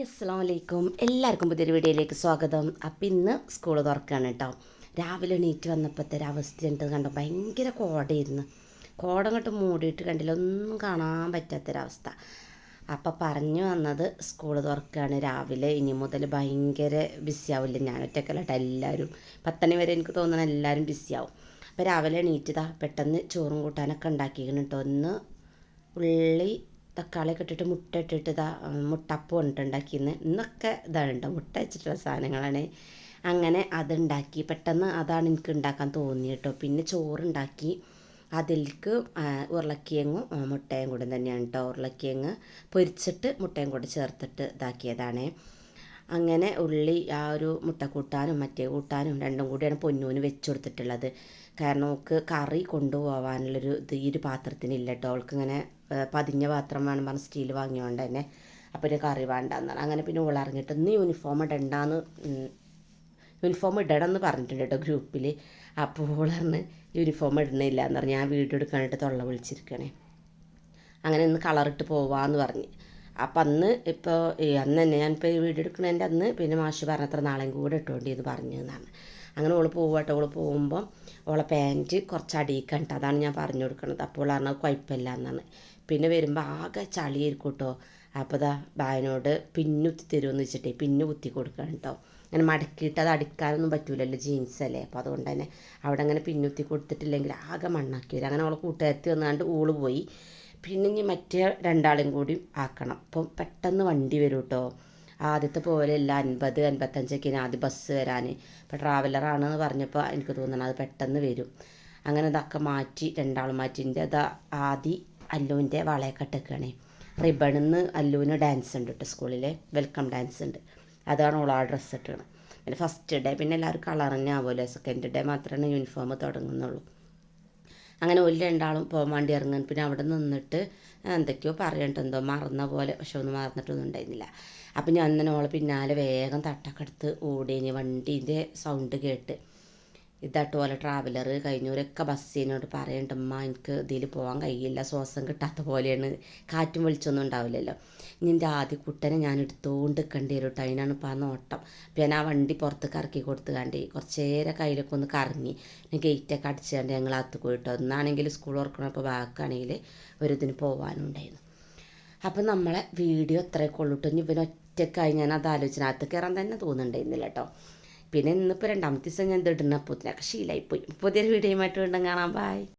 Hi അസ്സാം വലൈക്കും എല്ലാവർക്കും പുതിയൊരു വീഡിയോയിലേക്ക് സ്വാഗതം. അപ്പം ഇന്ന് സ്കൂൾ തുറക്കുകയാണ് കേട്ടോ. രാവിലെ എണീറ്റ് വന്നപ്പോഴത്തെ ഒരു അവസ്ഥ ഉണ്ട് കണ്ടോ? ഭയങ്കര കോടയിരുന്നു കോട അങ്ങോട്ട് മൂടിയിട്ട് കണ്ടില്ല ഒന്നും കാണാൻ പറ്റാത്തൊരവസ്ഥ. അപ്പം പറഞ്ഞു വന്നത് സ്കൂൾ തുറക്കുകയാണ് രാവിലെ ഇനി മുതൽ ഭയങ്കര ബിസി ആവില്ല. ഞാൻ ഒറ്റക്കല്ലട്ടെ എല്ലാവരും. പത്തണി വരെ എനിക്ക് തോന്നുന്നു എല്ലാവരും ബിസി ആവും. അപ്പോൾ രാവിലെ എണീറ്റതാ പെട്ടെന്ന് ചോറും കൂട്ടാനൊക്കെ ഉണ്ടാക്കിക്കണം കേട്ടോ. ഒന്ന് ഉള്ളി തക്കാളിയൊക്കെ ഇട്ടിട്ട് മുട്ട ഇട്ടിട്ട് ഇതാ മുട്ടപ്പം കൊണ്ടിട്ട് ഉണ്ടാക്കിയെന്ന് ഇന്നൊക്കെ ഇതാണ് മുട്ട വെച്ചിട്ടുള്ള സാധനങ്ങളാണ്. അങ്ങനെ അതുണ്ടാക്കി പെട്ടെന്ന് അതാണ് എനിക്ക് ഉണ്ടാക്കാൻ തോന്നി കേട്ടോ പിന്നെ ചോറുണ്ടാക്കി. അതിലേക്ക് ഉരുളക്കിഴങ്ങും മുട്ടയും കൂടെ തന്നെയാണ് കേട്ടോ ഉരുളക്കിഴങ്ങ് പൊരിച്ചിട്ട് മുട്ടയും കൂടെ ചേർത്തിട്ട് ഇതാക്കിയതാണ്. അങ്ങനെ ഉള്ളി ആ ഒരു മുട്ട കൂട്ടാനും മറ്റേ കൂട്ടാനും രണ്ടും കൂടിയാണ് പൊന്നൂന് വെച്ച് കൊടുത്തിട്ടുള്ളത് കാരണം ഓൾക്ക് കറി കൊണ്ടുപോകാനുള്ളൊരു ഇത് ഈ ഒരു പാത്രത്തിനില്ല കേട്ടോ അവൾക്ക് ഇങ്ങനെ പതിഞ്ഞ പാത്രം വേണം പറഞ്ഞ് സ്റ്റീൽ വാങ്ങിയോണ്ട് തന്നെ അപ്പോൾ ഒരു കറി വേണ്ടെന്നാണ്. അങ്ങനെ പിന്നെ ഓൾ അറിഞ്ഞിട്ട് ഇന്ന് യൂണിഫോം ഇടണ്ടാന്ന് യൂണിഫോം ഇടണം എന്ന് പറഞ്ഞിട്ടുണ്ട് കേട്ടോ ഗ്രൂപ്പിൽ അപ്പോൾ ഓൾ പറഞ്ഞ് യൂണിഫോം ഇടണില്ല എന്ന് പറഞ്ഞ് ഞാൻ വീഡിയോ എടുക്കാനായിട്ട് തൊള്ള വിളിച്ചിരിക്കണേ. അങ്ങനെ ഇന്ന് കളറിട്ട് പോവാന്ന് പറഞ്ഞ്. അപ്പം അന്ന് ഇപ്പോൾ അന്ന് തന്നെ ഞാനിപ്പോൾ വീഡിയോ എടുക്കുന്നതിന്റെ അന്ന് പിന്നെ മാഷി പറഞ്ഞത്ര നാളെയും കൂടെ ഇട്ടുകൊണ്ടിന്ന് പറഞ്ഞു എന്നാണ് അങ്ങനെ ഓൾ പോവട്ടെ. ഓൾ പോകുമ്പം ഓളെ പാന്റ് കുറച്ച് അടിയിക്കണ്ട അതാണ് ഞാൻ പറഞ്ഞു കൊടുക്കുന്നത് അപ്പോൾ പറഞ്ഞത് കുഴപ്പമില്ല എന്നാണ് പിന്നെ വരുമ്പോൾ ആകെ ചളിയായിരിക്കും കേട്ടോ അപ്പോൾ ഇതാ ബായനോട് പിന്നുത്തി തരുമെന്ന് വെച്ചിട്ടേ പിന്നു കുത്തി കൊടുക്കണം കേട്ടോ അങ്ങനെ മടക്കിയിട്ട് അത് അടിക്കാനൊന്നും പറ്റൂലല്ലോ ജീൻസ് അല്ലേ അപ്പോൾ അതുകൊണ്ട് തന്നെ അവിടെ അങ്ങനെ പിന്നുത്തി കൊടുത്തിട്ടില്ലെങ്കിൽ ആകെ മണ്ണാക്കി വരും. അങ്ങനെ അവളെ കൂട്ടുകാരത്തി വന്നാണ്ട് ഊൾ പോയി. പിന്നെ ഇനി മറ്റേ രണ്ടാളും കൂടി ആക്കണം. അപ്പം പെട്ടെന്ന് വണ്ടി വരും കേട്ടോ ആദ്യത്തെ പോലെയല്ല അൻപത് അൻപത്തഞ്ചൊക്കെ ആദ്യം ബസ് വരാൻ ഇപ്പോൾ ട്രാവലറാണെന്ന് പറഞ്ഞപ്പോൾ എനിക്ക് തോന്നണം അത് പെട്ടെന്ന് വരും. അങ്ങനെ ഇതൊക്കെ മാറ്റി രണ്ടാളും മാറ്റി. എന്റെ അത് ആദ്യ അല്ലുവിന്റെ വളയക്കെട്ടൊക്കെയാണ്. റിബണിന്ന് അല്ലുവിന് ഡാൻസ് ഉണ്ട് കേട്ടോ സ്കൂളിലെ വെൽക്കം ഡാൻസ് ഉണ്ട്. അതാണ് ഓൾ ആ ഡ്രസ്സ് ഇട്ടത്. പിന്നെ ഫസ്റ്റ് ഡേ പിന്നെ എല്ലാവരും കളർ തന്നെ ആവുമല്ലോ. സെക്കൻഡ് ഡേ മാത്രമേ യൂണിഫോം തുടങ്ങുന്നുള്ളൂ. അങ്ങനെ ഒരു രണ്ടാളും പോകാൻ വേണ്ടി പിന്നെ അവിടെ നിന്നിട്ട് എന്തൊക്കെയോ പറയണ്ടെന്തോ മറന്ന പോലെ പക്ഷെ ഒന്നും മറന്നിട്ടൊന്നും ഉണ്ടായിരുന്നില്ല. അപ്പം ഞാൻ തന്നെ ഓളെ പിന്നാലെ വേഗം തട്ടക്കെടുത്ത് ഓടിയഞ്ഞ് വണ്ടീന്റെ സൗണ്ട് കേട്ട് ഇതാട്ട് പോലെ ട്രാവലർ കഴിഞ്ഞവരൊക്കെ ബസ്സിനോട് പറയുന്നുണ്ട് ഉമ്മ എനിക്ക് ഇതിൽ പോകാൻ കഴിയില്ല ശ്വാസം കിട്ടാത്ത പോലെയാണ്. കാറ്റും വെളിച്ചൊന്നും ഉണ്ടാവില്ലല്ലോ. ഇനി എന്റെ ആദ്യ കുട്ടനെ ഞാൻ എടുത്തുകൊണ്ട് നിൽക്കേണ്ടി വരും കേട്ടോ അതിനാണ് ഇപ്പോൾ ആ നോട്ടം. ഞാൻ ആ വണ്ടി പുറത്ത് കറക്കി കൊടുത്ത് കണ്ടി കുറച്ച് നേരം കയ്യിലൊക്കെ ഒന്ന് കറങ്ങി പിന്നെ ഗേറ്റൊക്കെ അടിച്ചു കണ്ട് ഞങ്ങൾ അകത്ത് പോയിട്ടോ ഒന്നാണെങ്കിൽ സ്കൂൾ തുറക്കണപ്പോൾ ബാക്കാണെങ്കിൽ ഒരു ഇതിന് പോകാനുണ്ടായിരുന്നു അപ്പം നമ്മളെ വീഡിയോ അത്രയൊക്കെ ഉള്ളൂ ഇനി ഇവനൊറ്റക്കായി ഞാൻ അത് ആലോചന അകത്ത് കയറാൻ തന്നെ തോന്നുന്നുണ്ടായിരുന്നില്ല കേട്ടോ പിന്നെ ഇന്നിപ്പോൾ രണ്ടാമത്തെ ദിവസം ഞാൻ ഇത് പുതിയ ശീലമായിപ്പോയി പുതിയൊരു വീഡിയോയുമായിട്ട് വീണ്ടും കാണാം. ബായ്